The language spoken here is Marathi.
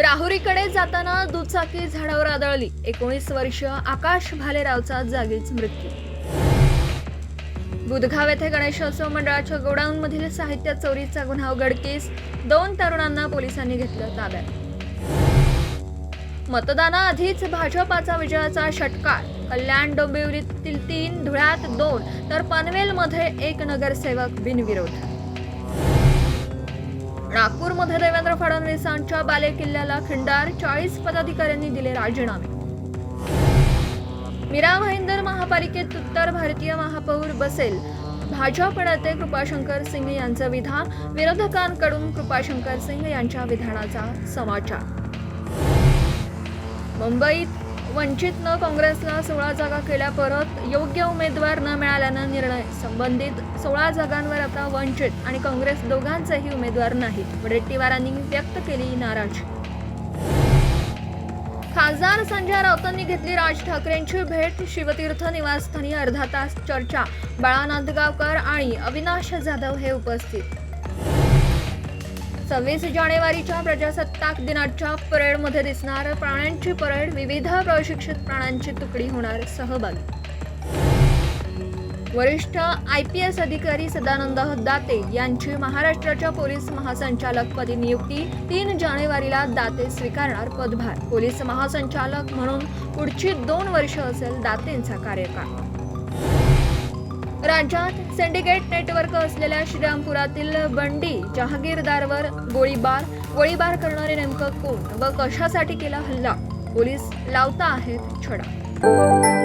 राहुरीकडे जाताना दुचाकी झाडावर आदळली. एकोणीस वर्ष आकाश भालेरावचा जागीच मृत्यू. बुधगाव येथे गणेशोत्सव मंडळाच्या गोडाऊन मधील साहित्य चोरीचा गुन्हा उघडकीस दोन तरुणांना पोलिसांनी घेतलं ताब्यात. मतदानाआधीच भाजपाचा विजयाचा षटकार. कल्याण डोंबिवलीतील तीन धुळ्यात दोन तर पनवेलमध्ये एक नगरसेवक बिनविरोध. नागपूरमध्ये देवेंद्र फडणवीसांच्या बालेकिल्ल्याला खिंडार चाळीस पदाधिकाऱ्यांनी दिले राजीनामे. मीरा भाईंदर महापालिकेत उत्तर भारतीय महापौर बसेल. भाजप नेते कृपाशंकर सिंग यांचं विधान विरोधकांकडून कृपाशंकर सिंग यांच्या विधानाचा समाचार. मुंबईत वंचितनं काँग्रेसला सोळा जागा केल्या परत योग्य उमेदवार न मिळाल्यानं निर्णय संबंधित सोळा जागांवर आता वंचित आणि काँग्रेस दोघांचेही उमेदवार नाहीत वडेट्टीवारांनी व्यक्त केली नाराजी. खासदार संजय राऊतांनी घेतली राज ठाकरेंची भेट शिवतीर्थ निवासस्थानी अर्धा तास चर्चा बाळा नांदगावकर आणि अविनाश जाधव हे उपस्थित सव्वीस जानेवारीच्या प्रजासत्ताक दिनाच्या परेडमध्ये दिसणार प्राण्यांची परेड विविध प्रशिक्षित प्राण्यांची तुकडी होणार सहभागी. वरिष्ठ आय पी एस अधिकारी सदानंद दाते यांची महाराष्ट्राच्या पोलीस महासंचालकपदी नियुक्ती तीन जानेवारीला दाते स्वीकारणार पदभार. पोलीस महासंचालक म्हणून पुढची दोन वर्ष असेल दातेंचा कार्यकाळ. राज्यात सिंडिकेट नेटवर्क असलेल्या श्रीरामपुरातील बंडी जहागीरदारवर गोळीबार गोळीबार करणारे नेमकं कोण व कशासाठी केला हल्ला? पोलीस लावता आहेत छडा.